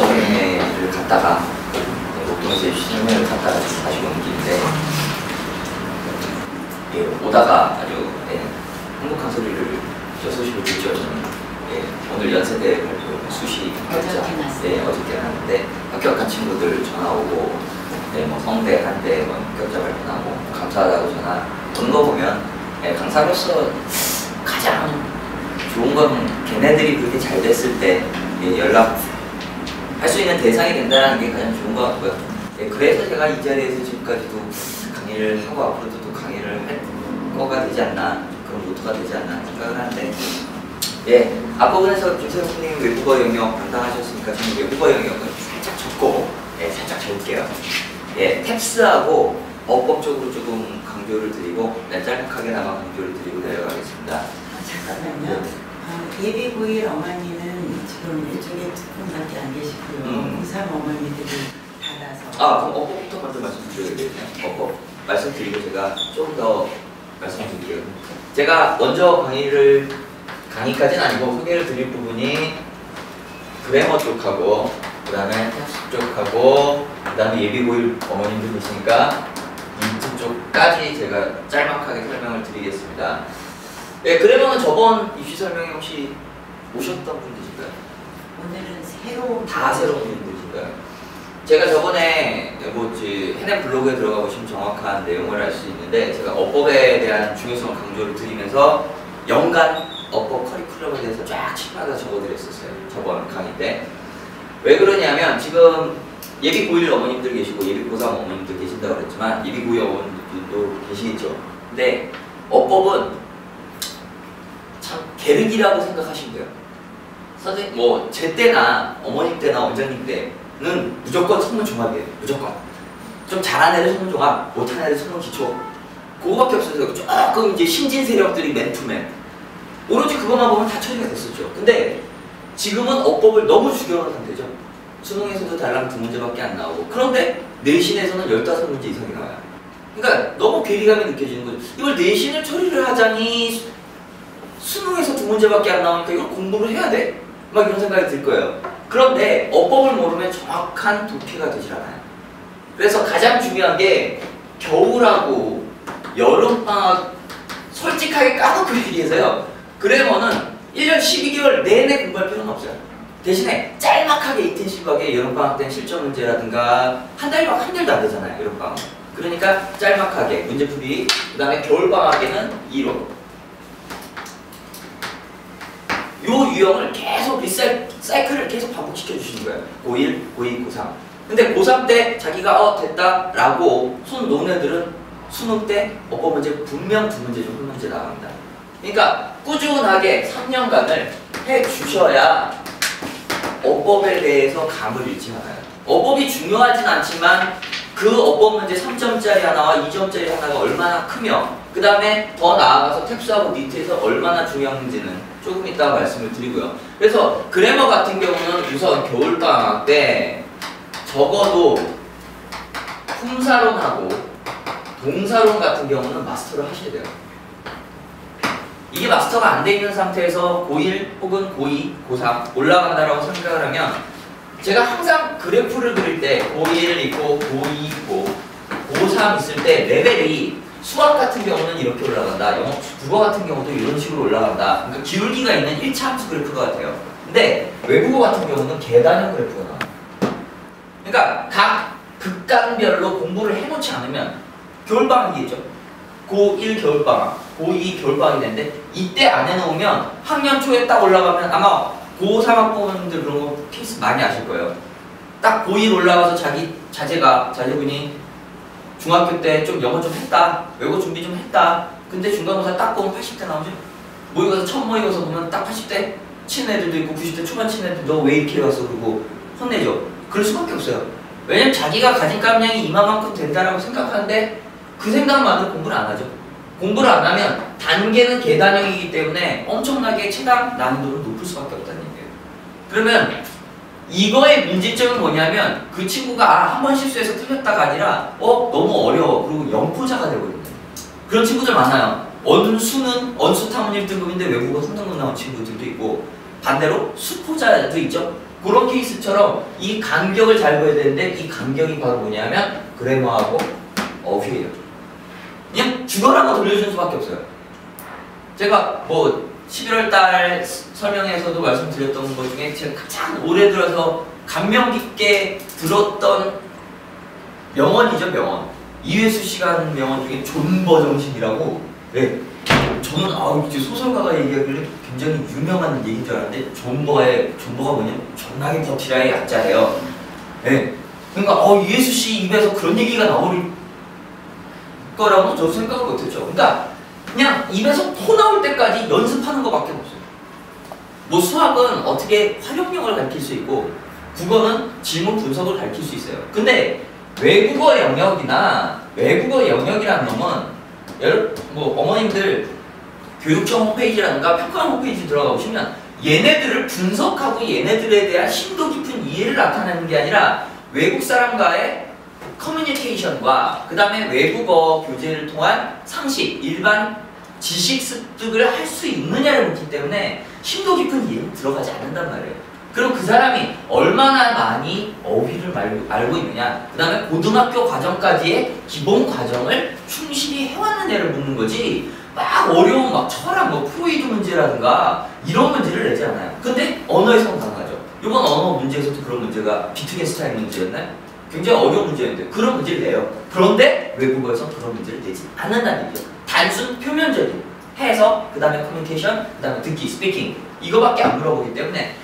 유치원을 갔다가 네, 목동에서 유치원을 갔다가 다시 온 길인데 예, 오다가 아주 예, 행복한 소리를 저 소식을 듣죠 저는 예, 오늘 연세대 발표 수시 어저께 났어요. 예, 어저께 났는데 합격한 친구들 전화 오고 네, 뭐 성대 한대 뭐 합격자 발표 나고 감사하다고 전화 오는 거 보면 예, 강사로서 가장 좋은 건 걔네들이 그렇게 잘 됐을 때 예, 연락 할 수 있는 대상이 된다는 게 가장 좋은 것 같고요. 예, 그래서 제가 이 자리에서 지금까지도 강의를 하고 앞으로도 또 강의를 할 거가 되지 않나 그런 모토가 되지 않나 생각을 하는데 예, 앞부분에서 김세훈님 외국어 영역 담당하셨으니까 저는 외국어 영역은 살짝 적고 예, 살짝 적을게요. 예, 탭스하고 어법적으로 조금 강조를 드리고 네, 짤막하게나마 강조를 드리고 내려가겠습니다. 아, 잠깐만요. 아, 예비 고일 어머니는 지금 이쪽에 두 분밖에 안 계시고요. 음. 부산 어머니들이 받아서. 아, 그럼 어법부터 먼저 말씀드려야겠네요. 어법 말씀드리고 제가 좀더 말씀드릴게요. 제가 먼저 강의를 강의까지는 아니고 소개를 드릴 부분이 그래머 쪽하고 그 다음에 텍스트 쪽하고 그 다음에 예비고일 어머님들 계시니까 인트 쪽까지 제가 짤막하게 설명을 드리겠습니다. 네, 그래머는 저번 입시 설명회 혹시 오셨던 분들이실까요? 오늘은 새로운 다 새로운 분들이신가요? 제가 저번에 뭐지 해냄 블로그에 들어가 보시면 정확한 내용을 알 수 있는데 제가 어법에 대한 중요성 강조를 드리면서 연간 어법 커리큘럼에 대해서 쫙 칠하다 적어드렸었어요 저번 강의 때. 왜 그러냐면 지금 예비 고1 어머님들 계시고 예비 고3 어머님들 계신다고 그랬지만 예비 고2 어머님들도 계시겠죠. 근데 어법은 참 계륵이라고 생각하시면 돼요. 선생님 뭐제 때나 어머님 때나 원장님 때는 무조건 성문 종합이에요. 무조건. 좀 잘하는 애들 성문 종합, 못하는 애들 성문 기초. 그거밖에 없어서 조금 이제 신진 세력들이 맨투맨. 오로지 그것만 보면 다 처리가 됐었죠. 근데 지금은 어법을 너무 죽여놓은 상태죠. 수능에서도 달랑 두 문제밖에 안 나오고 그런데 내신에서는 15문제 이상이 나와요. 그러니까 너무 괴리감이 느껴지는 거죠. 이걸 내신을 처리를 하자니 수능에서 두 문제밖에 안 나오니까 이걸 공부를 해야 돼? 막 이런 생각이 들 거예요. 그런데 어법을 모르면 정확한 도피가 되질 않아요. 그래서 가장 중요한 게 겨울하고 여름방학 솔직하게 까놓고 얘기해서요. 그래머는 1년 12개월 내내 공부할 필요는 없어요. 대신에 짤막하게 인텐시브하게 여름방학 때 실전 문제라든가 한 달방 한 달도 안 되잖아요. 여름방학. 그러니까 짤막하게 문제풀이 그 다음에 겨울방학에는 이론 요 유형을 계속 리사이, 사이클을 계속 반복시켜 주시는 거예요. 고1, 고2, 고3. 근데 고3 때 자기가 어 됐다 라고 손 놓은 애들은 수능 때 어법 문제 분명 두 문제 중 한 문제 나갑니다. 그러니까 꾸준하게 3년간을 해 주셔야 어법에 대해서 감을 잃지 않아요. 어법이 중요하진 않지만 그 어법 문제 3점짜리 하나와 2점짜리 하나가 얼마나 크며 그 다음에 더 나아가서 탭스하고 니트에서 얼마나 중요한 문제는 조금 이따가 말씀을 드리고요. 그래서 그래머 같은 경우는 우선 겨울방학 때 적어도 품사론하고 동사론 같은 경우는 마스터를 하셔야 돼요. 이게 마스터가 안 돼 있는 상태에서 고1 혹은 고2, 고3 올라간다라고 생각을 하면 제가 항상 그래프를 그릴 때 고1 있고 고2 있고 고3 있을 때 레벨이 수학 같은 경우는 이렇게 올라간다. 영어, 국어 같은 경우도 이런 식으로 올라간다. 그러니까 기울기가 있는 1차 함수 그래프가 같아요. 근데 외국어 같은 경우는 계단형 그래프가 나와요. 그러니까 각 극단별로 공부를 해놓지 않으면 겨울방학이겠죠. 고1 겨울방학, 고2 겨울방학이 되는데 이때 안 해놓으면 학년 초에 딱 올라가면 아마 고3 학부모님들 그런 거 케이스 많이 아실 거예요. 딱 고1 올라가서 자기 자제가 자제분이 중학교 때 좀 영어 좀 했다, 외국어 준비 좀 했다. 근데 중간고사 딱 보면 80대 나오죠. 모의고사 첫 모의고사 보면 딱 80대 치는 애들도 있고 90대 초반 치는 애들 너 왜 이렇게 왔어 그러고 혼내죠. 그럴 수밖에 없어요. 왜냐면 자기가 가진 깜냥이 이만큼 된다라고 생각하는데 그 생각만으로 공부를 안 하죠. 공부를 안 하면 단계는 계단형이기 때문에 엄청나게 최단 난이도를 높을 수밖에 없다는 얘기예요. 그러면 이거의 문제점은 뭐냐면 그 친구가 아, 한 번 실수해서 틀렸다가 아니라 어 너무 어려워 그리고 영포자가 되거든요. 그런 친구들 많아요. 언수는 언수 탐문 1등급인데 외국어 3등급 나온 친구들도 있고 반대로 수포자도 있죠. 그런 케이스처럼 이 간격을 잘 보여야 되는데 이 간격이 바로 뭐냐면 그래머하고 어휘예요. 그냥 죽어라고 돌려주는 수밖에 없어요. 제가 뭐 11월 달 설명에서도 말씀드렸던 것 중에 제가 가장 오래 들어서 감명 깊게 들었던 명언이죠, 명언. 이회수 하는 명언 중에 존버 정신이라고. 네. 저는 아 이제 소설가가 얘기하길래 굉장히 유명한 얘기인 줄 알았는데 존버의 존버가 뭐냐면 존나게 버티라의 약자예요. 네. 그러니까 어 이회수 씨 입에서 그런 얘기가 나올 거라고는 저도 생각을 못했죠. 그러니까 그냥 입에서 토 나올 때까지 연습하는 것밖에 없어요. 뭐 수학은 어떻게 활용력을 가르칠 수 있고 국어는 질문 분석을 가르칠 수 있어요. 근데 외국어 영역이나 외국어 영역이라는 놈은 뭐 어머님들 교육청 홈페이지라든가 평가원 홈페이지 들어가 보시면 얘네들을 분석하고 얘네들에 대한 심도 깊은 이해를 나타내는 게 아니라 외국 사람과의 커뮤니케이션과 그 다음에 외국어 교재를 통한 상식, 일반 지식 습득을 할 수 있느냐를 묻기 때문에 심도 깊은 이해는 들어가지 않는단 말이에요. 그럼 그 사람이 얼마나 많이 어휘를 말- 알고 있느냐, 그 다음에 고등학교 과정까지의 기본 과정을 충실히 해왔느냐를 묻는 거지, 막 어려운 막 철학, 뭐 프로이드 문제라든가 이런 문제를 내지 않아요. 근데 언어에서는 가능하죠. 이번 언어 문제에서도 그런 문제가 비트겐 스타인 문제였나요? 굉장히 어려운 문제였는데 그런 문제를 내요. 그런데 외국어에서 그런 문제를 내지 않는다는 얘기죠. 단순 표면적인 해석, 그 다음에 커뮤니케이션, 그 다음에 듣기, 스피킹 이거밖에 안 물어보기 때문에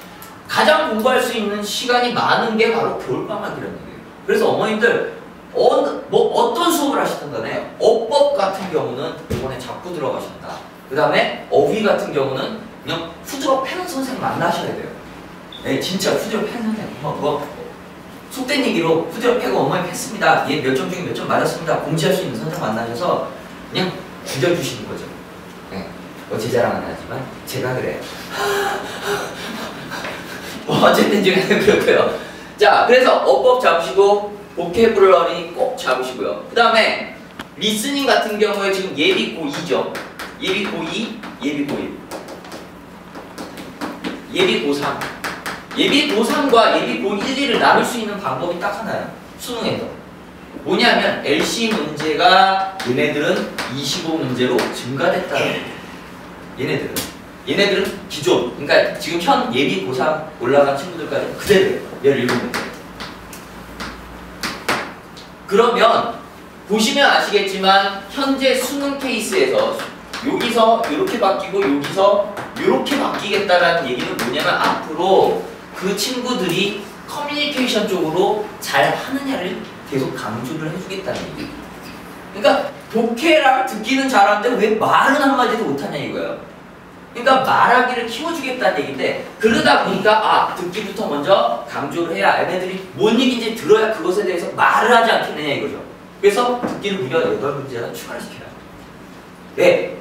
가장 공부할 수 있는 시간이 많은 게 바로 겨울방학이라는 얘기예요. 그래서 어머님들 어, 뭐 어떤 수업을 하시든 간에 어법 같은 경우는 이번에 잡고 들어가신다. 그 다음에 어휘 같은 경우는 그냥 후드로 패는 선생님 만나셔야 돼요. 네, 진짜 후드로 패는. 뭐, 뭐 속된 얘기로 후드로 패고 어머니 팼습니다. 얘 몇 점 중에 몇 점 맞았습니다. 공지할 수 있는 선생 만나셔서 그냥 죽여주시는 거죠. 네. 뭐제 자랑은 안 하지만 제가 그래요. 뭐 어쨌든 제가 그렇고요. 자, 그래서 어법 잡으시고 보케브러리 꼭 잡으시고요. 그 다음에 리스닝 같은 경우에 지금 예비 고2죠. 예비 고2, 예비 고1. 예비 고3. 예비 고 3과 예비 고 1, 2를 나눌 수 있는 방법이 딱 하나예요. 수능에서. 뭐냐면 LC 문제가 얘네들은 25문제로 증가됐다는 거예요. 얘네들은. 얘네들은 기존, 그러니까 지금 현 예비 고3 올라간 친구들까지 그대로예요. 17문제. 그러면 보시면 아시겠지만 현재 수능 케이스에서 여기서 이렇게 바뀌고 여기서 이렇게 바뀌겠다라는 얘기는 뭐냐면 앞으로 그 친구들이 커뮤니케이션 쪽으로 잘 하느냐를 계속 강조를 해주겠다는 얘기. 그러니까 독해랑 듣기는 잘하는데 왜 말은 한마디도 못하냐 이거예요. 그러니까 말하기를 키워주겠다는 얘기인데 그러다 보니까 아 듣기부터 먼저 강조를 해야 얘네들이 뭔 얘기인지 들어야 그것에 대해서 말을 하지 않겠느냐 이거죠. 그래서 듣기를 무려 8문제나 추가를 시켜요. 네,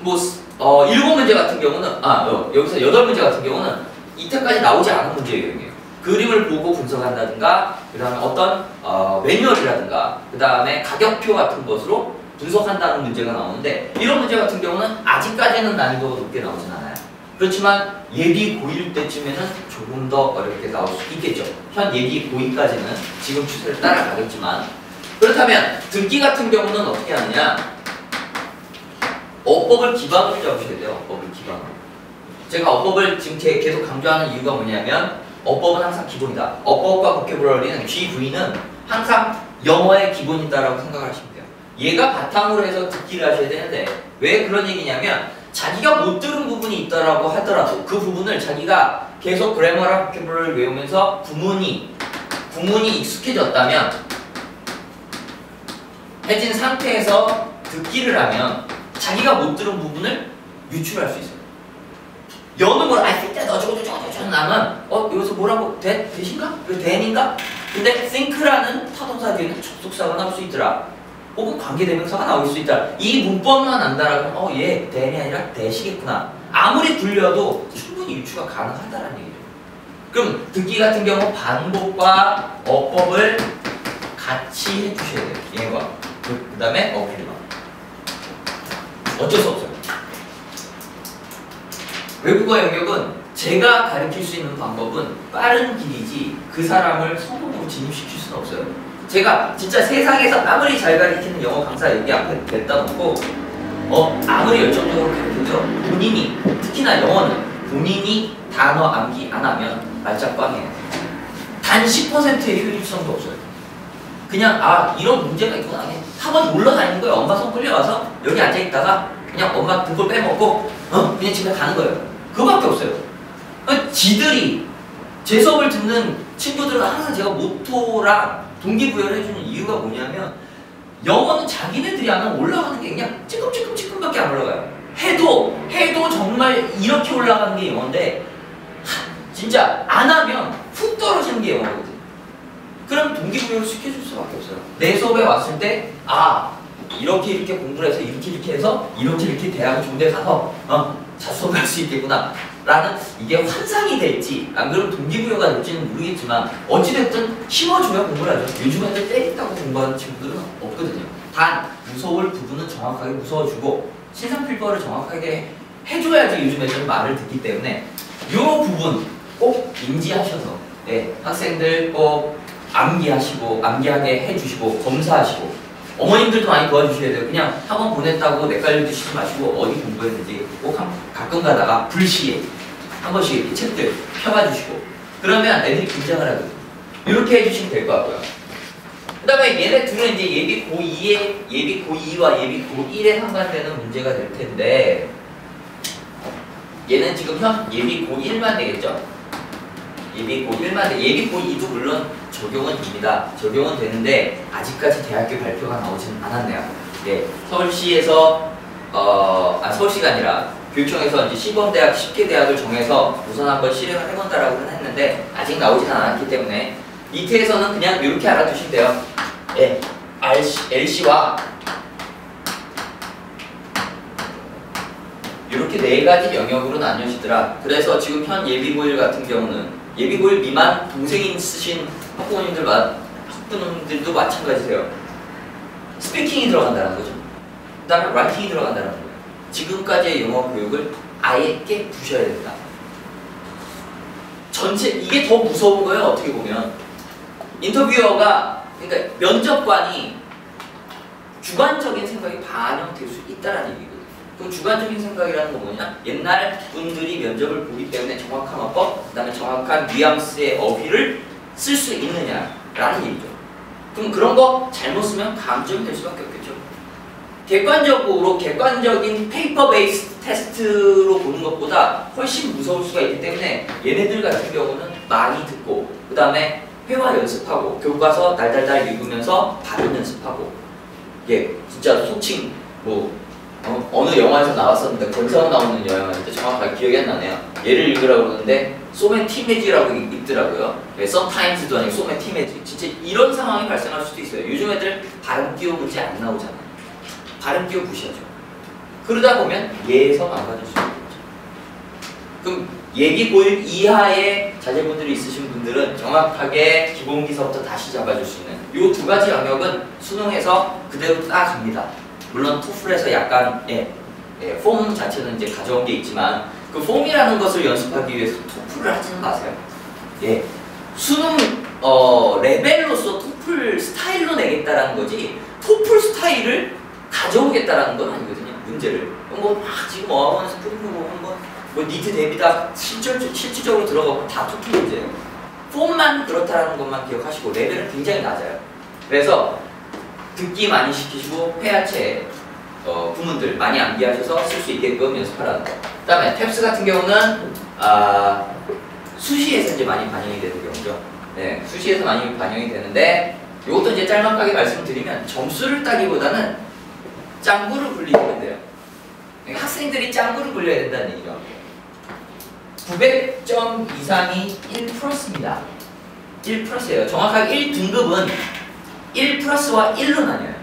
뭐 어, 7문제 같은 경우는 아 어, 여기서 8문제 같은 경우는 이때까지 나오지 않은 문제예요. 그림을 보고 분석한다든가 그 다음에 어떤 어, 매뉴얼이라든가 그 다음에 가격표 같은 것으로 분석한다는 문제가 나오는데 이런 문제 같은 경우는 아직까지는 난이도가 높게 나오진 않아요. 그렇지만 예비 고1 때쯤에는 조금 더 어렵게 나올 수 있겠죠. 현 예비 고2까지는 지금 추세를 따라가겠지만 그렇다면 듣기 같은 경우는 어떻게 하느냐 어법을 기반으로 잡으셔야 돼요. 어법을 기반으로. 제가 어법을 지금 제- 계속 강조하는 이유가 뭐냐면 어법은 항상 기본이다. 어법과 보케브러리는 GV는 항상 영어의 기본이다라고 생각을 하시면 돼요. 얘가 바탕으로 해서 듣기를 하셔야 되는데 왜 그런 얘기냐면 자기가 못 들은 부분이 있다라고 하더라도 그 부분을 자기가 계속 그래머랑 보케브러리를 외우면서 구문이 구문이 익숙해졌다면 해진 상태에서 듣기를 하면 자기가 못 들은 부분을 유출할 수 있어요. 여는 뭘 알을 때 어쩌고 저쩌고 저쩌고 나면 어 여기서 뭐라고 대 대신가? 이거 대인가? 근데 think라는 타동사 뒤에는 접속사가 나올 수 있더라. 혹은 관계대명사가 나올 수 있다. 이 문법만 안다라면 어얘 대이 아니라 대시겠구나. 아무리 굴려도 충분히 유추가 가능하다라는 얘기죠. 그럼 듣기 같은 경우 반복과 어법을 같이 해주셔야 돼요. 얘와 그 다음에 어필과 어쩔 수 없어요. 외국어 영역은 제가 가르칠 수 있는 방법은 빠른 길이지 그 사람을 성공으로 진입시킬 수는 없어요. 제가 진짜 세상에서 아무리 잘 가르치는 영어 강사 여기 앞에 냈다 놓고 어 아무리 열정적으로 가르쳐도 본인이 특히나 영어는 본인이 단어 암기 안 하면 말짝꽝이에요. 단 10%의 효율성도 없어요. 그냥 아 이런 문제가 있구나 학원 놀러 다니는 거예요. 엄마 손 끌려와서 여기 앉아 있다가 그냥 엄마 등골 빼먹고 어 그냥 집에 가는 거예요. 그거밖에 없어요. 그러니까 지들이 제 수업을 듣는 친구들은 항상 제가 모토랑 동기부여를 해주는 이유가 뭐냐면 영어는 자기네들이 안 하면 올라가는 게 그냥 찌끔찌끔찌끔밖에 안 올라가요. 해도 해도 정말 이렇게 올라가는 게 영어인데 하, 진짜 안 하면 훅 떨어지는 게 영어거든. 그럼 동기부여를 시켜줄 수밖에 없어요. 내 수업에 왔을 때, 아, 이렇게 이렇게 공부를 해서 이렇게 이렇게 해서 이렇게 이렇게 좋은 데 가서, 어, 자 수업할 수 있겠구나. 라는 이게 환상이 될지, 안 그러면 동기부여가 될지는 모르겠지만, 어찌됐든 힘워줘야 공부를 하죠. 요즘 애들 때린다고 공부하는 친구들은 없거든요. 단, 무서울 부분은 정확하게 무서워주고, 신상필버를 정확하게 해줘야지 요즘 애들은 말을 듣기 때문에, 요 부분 꼭 인지하셔서, 네, 학생들 꼭 암기하시고 암기하게 해주시고 검사하시고 어머님들도 많이 도와주셔야 돼요. 그냥 학원 보냈다고 내깔려 드시지 마시고 어디 공부했는지 꼭 한, 가끔 가다가 불시에 한 번씩 이렇게 책들 펴봐 주시고 그러면 애들이 긴장을 하거든요. 이렇게 해주시면 될 것 같고요. 그 다음에 얘네 둘은 이제 예비 고2에 예비 고2와 예비 고1에 상관되는 문제가 될 텐데 얘는 지금 현 예비 고1만 되겠죠? 예비 고1만 돼. 예비 고2도 물론 적용은 됩니다. 적용은 되는데 아직까지 대학교 발표가 나오지는 않았네요. 예, 서울시에서 어, 아 서울시가 아니라 교육청에서 이제 시범대학 10개 대학을 정해서 우선 한번 실행을 해본다라고는 했는데 아직 나오지는 않았기 때문에 이태에서는 그냥 이렇게 알아두시면 돼요. 예, RC, LC와 이렇게 네 가지 영역으로 나뉘어지더라. 그래서 지금 현 예비고일 같은 경우는 예비고일 미만 동생이 쓰신 학부모님들 마, 학부모님들도 마찬가지세요. 스피킹이 들어간다는 거죠. 그 다음에 라이팅이 들어간다는 거예요. 지금까지의 영어 교육을 아예 깨 부셔야 된다. 전체 이게 더 무서운 거예요. 어떻게 보면 인터뷰어가 그러니까 면접관이 주관적인 생각이 반영될 수 있다라는 얘기거든요. 그럼 주관적인 생각이라는 건 뭐냐? 옛날 분들이 면접을 보기 때문에 정확한 어법, 그 다음에 정확한 뉘앙스의 어휘를 쓸 수 있느냐라는 얘기죠. 그럼 그런 거 잘못 쓰면 감점이 될 수밖에 없겠죠. 객관적으로 객관적인 페이퍼 베이스 테스트로 보는 것보다 훨씬 무서울 수가 있기 때문에 얘네들 같은 경우는 많이 듣고 그 다음에 회화 연습하고 교과서 달달달 읽으면서 발음 연습하고 예 진짜 소칭 뭐 어, 느 영화에서 나왔었는데 권성 나오는 영화인데 정확하게 기억이 안 나네요. 얘를 읽으라고 그러는데 소맨 읽- 읽더라고요. 네, sometimes도 아니고 소맨 티메지. 진짜 이런 상황이 발생할 수도 있어요. 요즘 애들 발음 끼워 문제 안 나오잖아. 발음 끼워 무시하죠. 그러다 보면 얘에서 망가질 수 있는 거죠. 그럼 예비 고일 이하의 자제분들이 있으신 분들은 정확하게 기본기서부터 다시 잡아줄 수 있는 이 두 가지 영역은 수능에서 그대로 따갑니다. 물론 토플에서 약간 예, 예, 폼 자체는 이제 가져온 게 있지만 그 폼이라는 것을 연습하기 위해서 토플을 하지는 마세요. 예, 수능 어, 레벨로서 토플 스타일로 내겠다라는 거지 토플 스타일을 가져오겠다라는 건 아니거든요. 문제를 뭐막 지금 어학원에서 푸는 거 보면 뭐, 뭐 니트 대비다 실질, 실질적으로 들어가고 다 토플 문제예요. 폼만 그렇다라는 것만 기억하시고 레벨은 굉장히 낮아요. 그래서 듣기 많이 시키시고 폐하체 어, 구문들 많이 암기하셔서 쓸 수 있게끔 연습하라는 거. 그 다음에 탭스 같은 경우는 아, 수시에서 이제 많이 반영이 되는 경우죠. 네, 수시에서 많이 반영이 되는데 이것도 이제 짤막하게 말씀드리면 점수를 따기보다는 짱구를 굴리시면 돼요. 그러니까 학생들이 짱구를 굴려야 된다는 얘기죠. 900점 이상이 1 플러스입니다. 1 플러스예요. 정확하게 1 등급은 1 플러스와 1로 나뉘어요.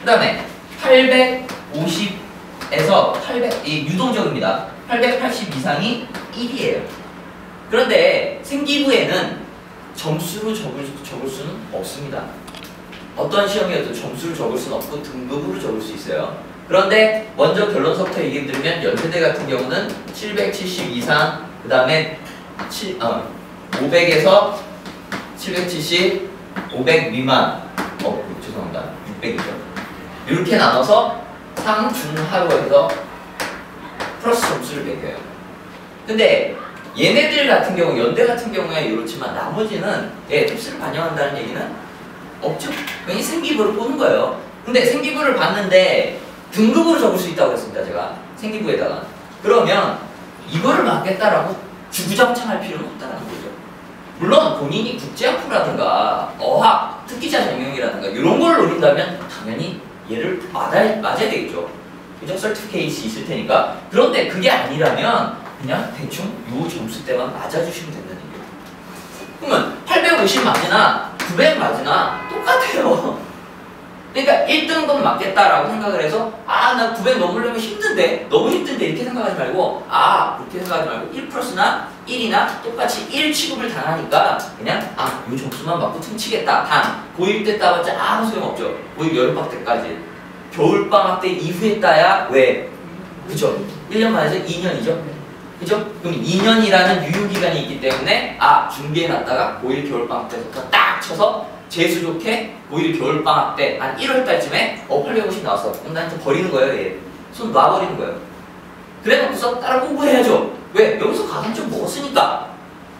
그 다음에 850에서 800, 이 유동적입니다. 880 이상이 1이에요. 그런데 생기부에는 점수로 적을, 적을 수는 없습니다. 어떤 시험이어도 점수를 적을 수는 없고 등급으로 적을 수 있어요. 그런데 먼저 결론서부터 얘기 드리면 연세대 같은 경우는 770 이상 그 다음에 어, 500에서 770, 500 미만, 어 죄송합니다, 600이죠. 이렇게 나눠서 상, 중, 하로 해서 플러스 점수를 매겨요. 근데 얘네들 같은 경우, 연대 같은 경우에 이렇지만 나머지는 예, 탭스를 반영한다는 얘기는 없죠. 괜히 생기부를 보는 거예요. 근데 생기부를 봤는데 등급으로 적을 수 있다고 했습니다. 제가 생기부에다가. 그러면 이거를 맞겠다라고 주구장창할 필요는 없다는 거죠. 물론 본인이 국제학부라든가 어학, 특기자 전형이라든가 이런 걸 노린다면 당연히 얘를 맞아야, 맞아야 되겠죠. 그죠? 설티피케이트 있을 테니까. 그런데 그게 아니라면 그냥 대충 요 점수 때만 맞아주시면 된다는 얘기예요. 그러면 850 맞으나 900 맞으나 똑같아요. 그러니까 1등급 맞겠다라고 생각을 해서 아 나 900 넘으려면 힘든데 너무 힘든데 이렇게 생각하지 말고 아 그렇게 생각하지 말고 1 플러스나 1이나 똑같이 1 취급을 당하니까 그냥 아 요 점수만 맞고 퉁치겠다. 단 고1 때 따봤자 아무 소용없죠. 고1 여름방학 때까지. 겨울방학 때 이후에 따야 왜? 그죠? 1년 만에서 2년이죠. 그죠? 그럼 2년이라는 유효기간이 있기 때문에 아 준비해놨다가 고1 겨울방학 때부터 딱 쳐서 재수 좋게 고1 겨울방학 때 한 1월 달쯤에 어 850 나왔어. 그럼 난좀 버리는 거예요 얘. 손 놔버리는 거예요. 그래 놓고서 다른 공부해야죠 왜? 여기서 가산점 먹었으니까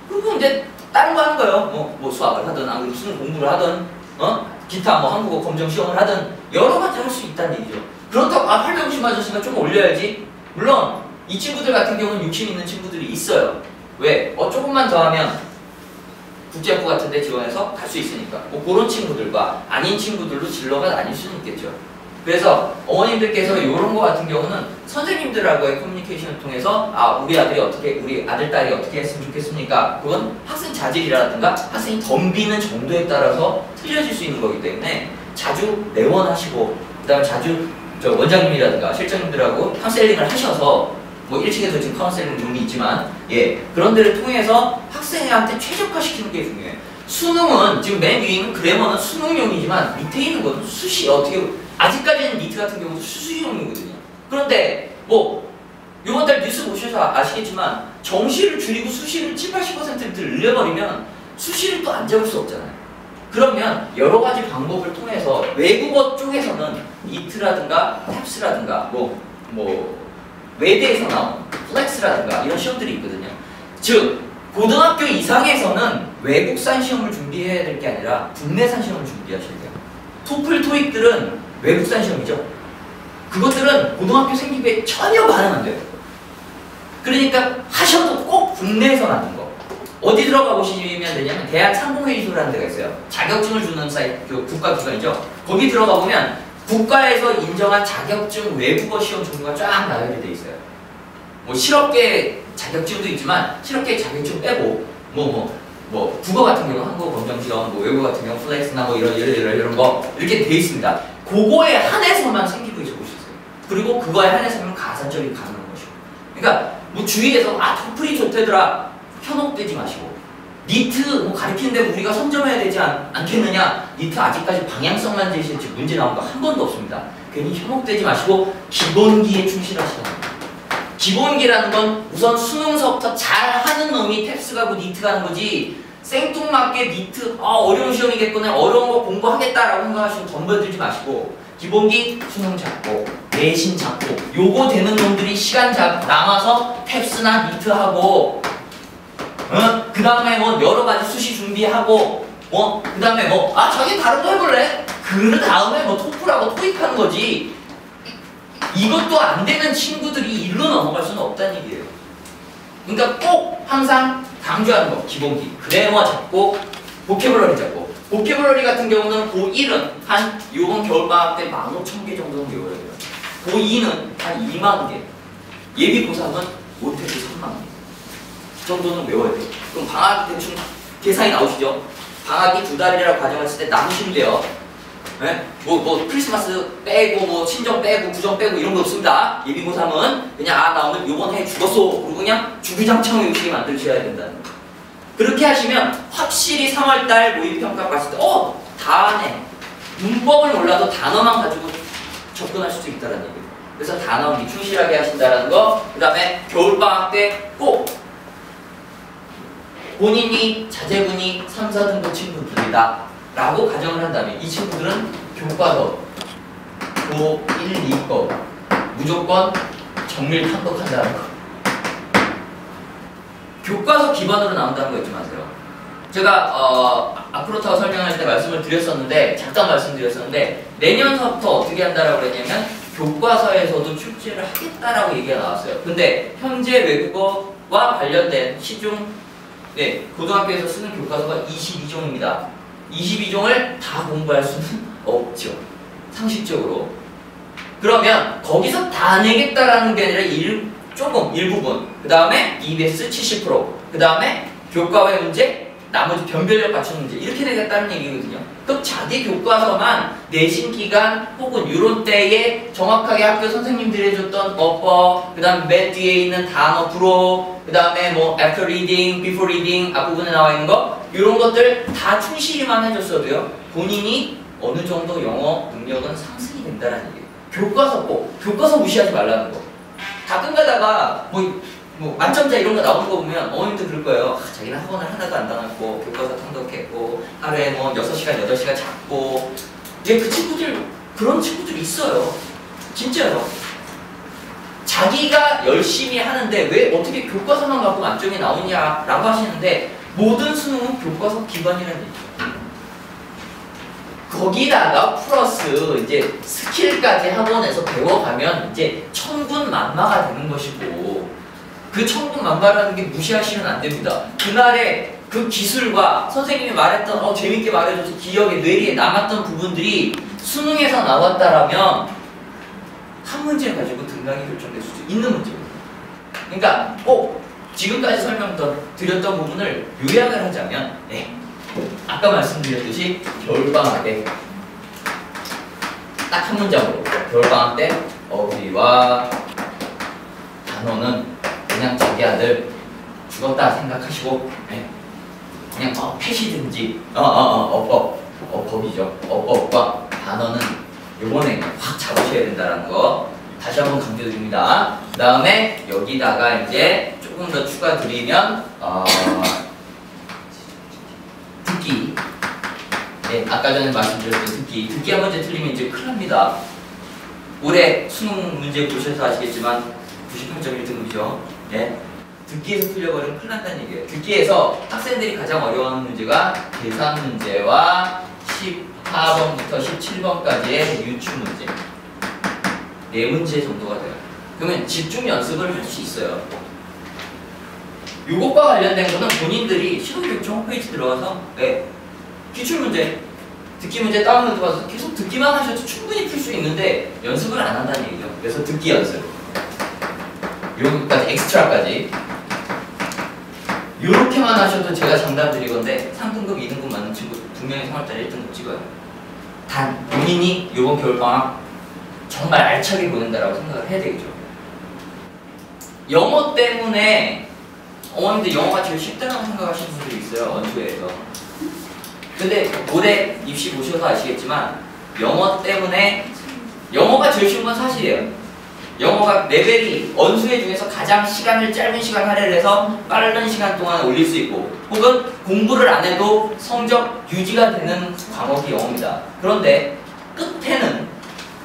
그리고 이제 다른 거 하는 거예요 뭐, 뭐 수학을 하든 안 그래도 수능 공부를 하든 어? 기타 뭐 한국어 검정 시험을 하든 여러 가지 할 수 있다는 얘기죠 그렇다고 아 850 맞았으니까 좀 올려야지 물론 이 친구들 같은 경우는 욕심 있는 친구들이 있어요. 왜? 어 조금만 더 하면 국제학부 같은 데 지원해서 갈 수 있으니까 뭐 그런 친구들과 아닌 친구들로 진로가 나뉠 수는 있겠죠. 그래서 어머님들께서 이런 거 같은 경우는 선생님들하고의 커뮤니케이션을 통해서 아 우리 아들이 어떻게 우리 아들 딸이 어떻게 했으면 좋겠습니까? 그건 학생 자질이라든가 학생이 덤비는 정도에 따라서 틀려질 수 있는 거기 때문에 자주 내원하시고 그다음에 자주 저 원장님이라든가 실장님들하고 카운셀링을 하셔서 뭐 1층에도 지금 카운셀링 룸이 있지만 예 그런 데를 통해서 학생한테 최적화시키는 게 중요해요. 수능은 지금 맨 위에 있는 그래머는 수능용이지만 밑에 있는 것은 수시 어떻게 아직까지는 니트 같은 경우도 수시용이거든요. 그런데 뭐 이번 달 뉴스 보셔서 아시겠지만 정시를 줄이고 수시를 7, 80%를 늘려버리면 수시를 또 안 잡을 수 없잖아요. 그러면 여러 가지 방법을 통해서 외국어 쪽에서는 니트라든가 탭스라든가 뭐, 뭐 외대에서 나온 플렉스라든가 이런 시험들이 있거든요. 즉 고등학교 이상에서는 외국산 시험을 준비해야 될 게 아니라 국내산 시험을 준비하셔야 돼요. 토플, 토익들은 외국산 시험이죠. 그것들은 고등학교 생기부에 전혀 반응 안 돼요. 그러니까 하셔도 꼭 국내에서 나는 거. 어디 들어가 보시면 되냐면 대한 상공회의소라는 데가 있어요. 자격증을 주는 사이트, 그 국가기관이죠. 거기 들어가 보면 국가에서 인정한 자격증 외국어 시험 종류가 쫙 나열이 돼 있어요. 뭐 실업계 자격증도 있지만 실업계 자격증 빼고 뭐뭐뭐 국어 같은 경우 한국어 검정 시험, 뭐 외국어 같은 경우 플렉스나 뭐 이런 이런 이런 이런 거 이렇게 돼 있습니다. 그거에 한해서만 적을 수 있어요. 그리고 그거에 한해서만 가산점이 가능한 것이고. 그러니까 뭐 주위에서 아 토플이 좋대더라 현혹되지 마시고 니트 뭐 가리키는데 우리가 선점해야 되지 않, 않겠느냐 니트 아직까지 방향성만 제시했지 문제 나온 거 한 번도 없습니다. 괜히 현혹되지 마시고 기본기에 충실하시라. 기본기라는 건 우선 수능서부터 잘하는 놈이 탭스 가고 니트 가는 거지 생뚱맞게 니트 아 어려운 시험이겠구나 어려운 거 공부하겠다라고 생각하시고 덤벼들지 마시고 기본기 수능 잡고 내신 잡고 요거 되는 놈들이 시간 잡 남아서 탭스나 니트하고 어? 그 다음에 뭐 여러 가지 수시 준비하고 뭐 그 다음에 뭐 아 자기 다른 거 해볼래? 그 다음에 뭐 토플하고 토익하는 거지 이것도 안 되는 친구들이 일로 넘어갈 수는 없다는 얘기예요. 그러니까 꼭 항상 강조하는 거 기본기 그래머 잡고 보케블러리 잡고 보케블러리 같은 경우는 고1은 한 요번 겨울방학 때 15,000개 정도는 외워야 돼요. 고2는 한 2만 개 예비 고3은 못해도 3만 개 정도는 외워야 돼요. 그럼 방학이 대충 계산이 나오시죠? 방학이 두 달이라고 가정했을 때 돼요. 네? 뭐, 뭐, 크리스마스 빼고, 뭐, 친정 빼고, 구정 빼고, 이런 거 없습니다. 예비고3은 그냥, 아, 나 오늘 요번 해 죽었어. 그리고 그냥 주기장창 의식이 만드셔야 된다는 거. 그렇게 하시면 확실히 3월달 모의평가 봤을 때, 어! 다 하네. 문법을 몰라도 단어만 가지고 접근할 수도 있다는 얘기예요. 그래서 단어 기 충실하게 하신다는 거, 그 다음에 겨울방학 때 꼭 본인이 자제분이 3, 4등급 친구들이다 라고 가정을 한다면 이 친구들은 교과서 고 1, 2거 무조건 정밀 탐독한다는 거 교과서 기반으로 나온다는 거 잊지 마세요 제가 어, 앞으로타고 설명할 때 말씀을 드렸었는데 잠깐 말씀드렸었는데 내년서부터 어떻게 한다라고 그랬냐면 교과서에서도 출제를 하겠다라고 얘기가 나왔어요. 근데 현재 외국어와 관련된 시중 네, 고등학교에서 쓰는 교과서가 22종입니다. 22종을 다 공부할 수는 없죠. 상식적으로. 그러면 거기서 다 내겠다라는 게 아니라 일, 조금 일부분. 그 다음에 EBS 70%. 그 다음에 교과외 문제, 나머지 변별력 갖춘 문제 이렇게 되겠다는 얘기거든요. 그럼 자기 교과서만 내신 기간 혹은 이런 때에 정확하게 학교 선생님들이 해줬던 어법, 그 다음 맨 뒤에 있는 단어 프로, 그 다음에 뭐 after reading, before reading 앞부분에 나와 있는 거 이런 것들 다 충실히만 해줬어도요. 본인이 어느 정도 영어 능력은 상승이 된다는 얘기예요. 교과서 꼭 교과서 무시하지 말라는 거. 가끔 가다가 뭐, 뭐 만점자 이런 거 나오는 거 보면 어머님도 그럴 거예요. 아, 자기는 학원을 하나도 안 다녔고 교과서 통독했고 하루에 뭐 6시간, 8시간 잤고 이제 그 친구들 그런 친구들 있어요. 진짜요. 자기가 열심히 하는데 왜 어떻게 교과서만 갖고 만점이 나오냐라고 하시는데 모든 수능은 교과서 기반이라는 얘기죠. 거기다가 플러스 이제 스킬까지 학원에서 배워가면 이제 천군만마가 되는 것이고 그 천군만마라는 게 무시하시면 안 됩니다. 그날의 그 기술과 선생님이 말했던 어 재밌게 말해줘서 기억에 뇌리에 남았던 부분들이 수능에서 나왔다라면 한 문제 가지고 등강이 결정될 수 있는 문제입니다. 그러니까 꼭 지금까지 설명 드렸던 부분을 요약을 하자면 네. 아까 말씀드렸듯이 겨울방학 때 딱 한 문장으로 겨울방학 때 어휘와 단어는 그냥 자기 아들 죽었다 생각하시고 네. 그냥 어, 패시든지 어어어 어법 어법이죠 어법과 단어는 요번에 확 잡으셔야 된다는 거 다시 한번 강조드립니다. 그 다음에 여기다가 이제 조금 더 추가 드리면 어, 듣기. 네, 아까 전에 말씀드렸던 듣기. 듣기 한 문제 틀리면 이제 큰일 납니다. 올해 수능 문제 보셔서 아시겠지만 98.1등급이죠. 네. 듣기에서 틀려버리면 큰일 난다는 얘기예요. 듣기에서 학생들이 가장 어려워하는 문제가 계산 문제와 14번부터 17번까지의 유추 문제. 네 문제 정도가 돼요. 그러면 집중 연습을 할 수 있어요. 이것과 관련된 거는 본인들이 시도교육청 홈페이지 들어가서 네, 기출문제, 듣기 문제 다운로드 받아서 계속 듣기만 하셔도 충분히 풀 수 있는데 연습을 안 한다는 얘기죠. 그래서 듣기 연습. 여기까지 엑스트라까지. 이렇게만 하셔도 제가 장담 드리건데 3등급, 2등급 맞는 친구 분명히 3월달에 1등급 찍어요. 단 본인이 이번 겨울방학 정말 알차게 보낸다라고 생각을 해야 되겠죠. 영어 때문에 어머님들 영어가 제일 쉽다고 생각하시는 분들이 있어요 언주에서 근데 올해 입시 보셔서 아시겠지만 영어 때문에 영어가 제일 쉬운 건 사실이에요 영어가 레벨이 언수회 중에서 가장 시간을 짧은 시간 할애를 해서 빠른 시간 동안 올릴 수 있고 혹은 공부를 안 해도 성적 유지가 되는 과목이 영어입니다. 그런데 끝에는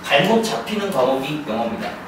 발목 잡히는 과목이 영어입니다